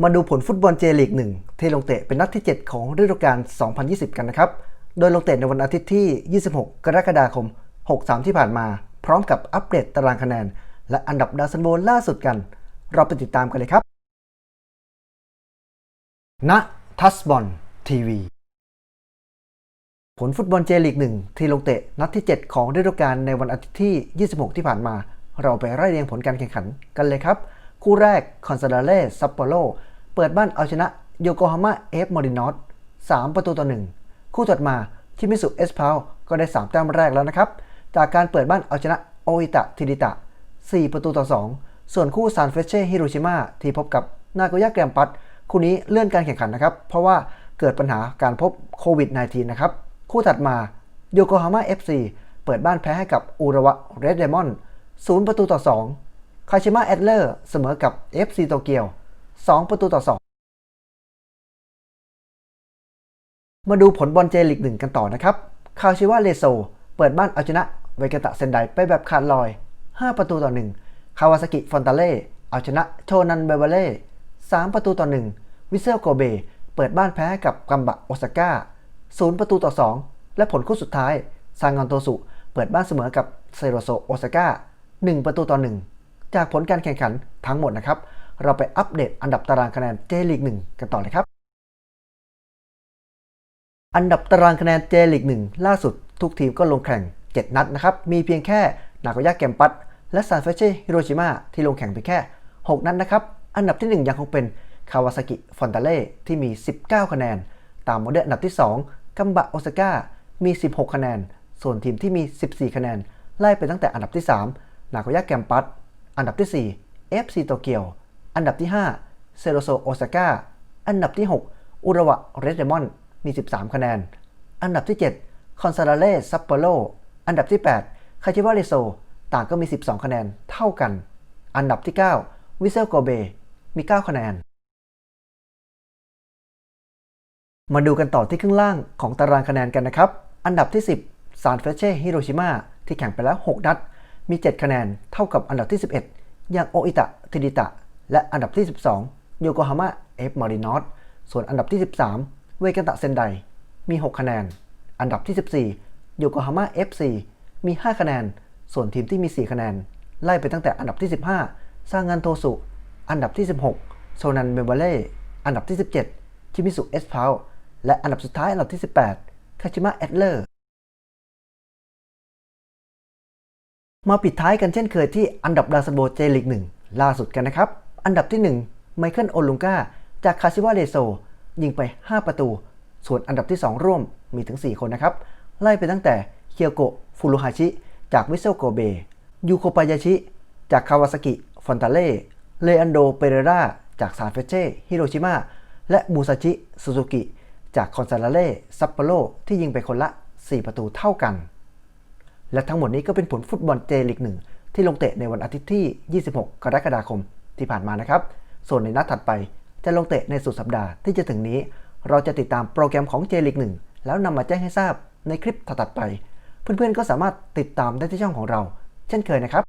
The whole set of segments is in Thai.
มาดูผลฟุตบอลเจลีกหนึ่งที่ลงเตะเป็นนัดที่ 7 ของฤดูกาล 2020 กันนะครับ โดยลงเตะในวันอาทิตย์ที่ 26 กรกฎาคม 63 ที่ผ่านมา พร้อมกับอัปเดตตารางคะแนน และอันดับดาวซันโบล่าสุดกัน เราไปติดตามกันเลยครับณทัสบอลทีวีผลฟุตบอลเจลีกหนึ่งที่ลงเตะนัดที่ 7 ของฤดูกาลในวันอาทิตย์ที่ 26 ที่ผ่านมา เราไปไล่เรียงผลการแข่งขันกันเลยครับ คู่แรกคอนซาดาเล่ซัปโปโรเปิดบ้านเอาชนะโยโกฮาม่าเอฟมอรินอส3ประตูต่อ 1 คู่ถัดมาชิมิสุเอสพาวก็ได้ 3 แต้มแรกแล้วนะครับ จากการเปิดบ้านเอาชนะโออิตะทิดิตะ 4 ประตูต่อ 2 ส่วนคู่ซานเฟเช่ฮิโรชิมาที่พบกับนาโกย่าแกรมปัตคู่นี้เลื่อนการแข่งขันนะครับ เพราะว่าเกิดปัญหาการพบโควิด -19 นะครับ คู่ถัดมาโยโกฮาม่า FC เปิดบ้านแพ้ให้กับอุระวะเรดเดมอน0ประตูต่อ 2 คาชิมะแอดเลอร์เสมอกับ FC โตเกียว 2 ประตูต่อ 2 มาดูผลบอลเจลิกหนึ่งกันต่อนะครับ คาชิวะเลโซ เปิดบ้านเอาชนะเวกาตะเซนไดไปแบบขาดลอย 5 ประตูต่อ 1 คาวาซากิฟอนตาเล่เอาชนะโชนันเบเวเล่3ประตูต่อ 1 วิเซลโกเบ เปิดบ้านแพ้กับกัมบะโอซาก้า 0 ประตูต่อ 2 และผลคู่สุดท้ายซางอนโตสุ เปิดบ้านเสมอกับเซโรโซโอซาก้า 1 ประตูต่อ 1 จากผลการแข่งขันทั้งหมดนะครับ เราไปอัปเดตอันดับตารางคะแนนเจลีกหนึ่งกันต่อเลยครับ อันดับตารางคะแนนเจลีกหนึ่งล่าสุดทุกทีมก็ลงแข่ง 7 นัดนะครับ มีเพียงแค่นาโกย่าแกมปัตและซานเฟเช่ฮิโรชิมาที่ลงแข่งเพียงแค่ 6 นัดนะครับ อันดับที่ 1 ยังคงเป็นคาวาซากิฟอนตาเล่ที่มี 19 คะแนน ตามมาด้วยอันดับที่ 2 กัมบะโอซาก้ามี 16 คะแนน ส่วนทีมที่มี 14 คะแนน ไล่ไปตั้งแต่อันดับที่ 3 นาโกย่าแกมปัต อันดับที่ 4 FC โตเกียว อันดับที่ 5 เซโรโซโอซาก้า อันดับที่ 6 อุระวะเรดเดมอน มี 13 คะแนน อันดับที่ 7 คอนซาดาเล่ซัปโปโรอันดับที่ 8 คาชิวาเรโซ ต่างก็มี 12 คะแนนเท่ากัน อันดับที่ 9 วิเซลโกเบ มี 9 คะแนน มาดูกันต่อที่ครึ่งล่างของตารางคะแนนกันนะครับ อันดับที่ 10 ซานเฟเช่ฮิโรชิมาที่แข่งไปแล้ว 6 นัด มี 7 คะแนนเท่ากับอันดับที่ 11 อย่างโออิตะทิดิตะ และอันดับที่ 12 โยโกฮาม่าเอฟมารินอสส่วนอันดับที่ 13 เวกันตะเซนได มี 6 คะแนน อันดับที่ 14 โยโกฮาม่า FC มี 5 คะแนน ส่วนทีมที่มี 4 คะแนน ไล่ไปตั้งแต่อันดับที่ 15 ซางานโทสุ อันดับที่ 16 โซนันเบเบเล่ อันดับที่ 17 ชิมิสุเอสพาวและอันดับสุดท้ายอันดับที่ 18 คาชิมะแอดเลอร์ มาปิดท้ายกันเช่นเคยที่อันดับดาวซันโบเจลิกหนึ่งล่าสุดกันนะครับ อันดับที่ 1 ไมเคิลโอลุงกาจากคาชิวะเรโซ ยิงไป 5 ประตู ส่วนอันดับที่ 2 ร่วมมีถึง 4 คนนะครับ ไล่ไปตั้งแต่เคียวโกะฟูรุฮาชิ จากวิเซลโกเบ ยูโคปายาชิ จากคาวาซากิฟอนตาเล่เลอันโดเปเรราจากซานเฟเช่ฮิโรชิมาและมูซาชิซูซูกิจากคอนซาลาเล่ซัปโปโรที่ยิงไปคนละ 4 ประตูเท่ากัน และทั้งหมดนี้ก็เป็นผลฟุตบอลเจลิกหนึ่งที่ลงเตะในวันอาทิตย์ที่ 26 กรกฎาคมที่ผ่านมานะครับ ส่วนในนัดถัดไปจะลงเตะในสุดสัปดาห์ที่จะถึงนี้ เราจะติดตามโปรแกรมของเจลิกหนึ่งแล้วนำมาแจ้งให้ทราบในคลิปถัดไป เพื่อนๆก็สามารถติดตามได้ที่ช่องของเรา เช่นเคยนะครับ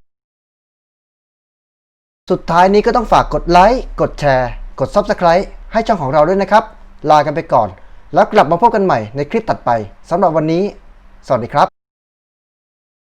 สุดท้ายนี้ก็ต้องฝากกดไลค์กดแชร์ กด Subscribe ให้ช่องของเราด้วยนะครับ ลากันไปก่อน แล้วกลับมาพบกันใหม่ในคลิปตัดไปสำหรับวันนี้ สวัสดีครับ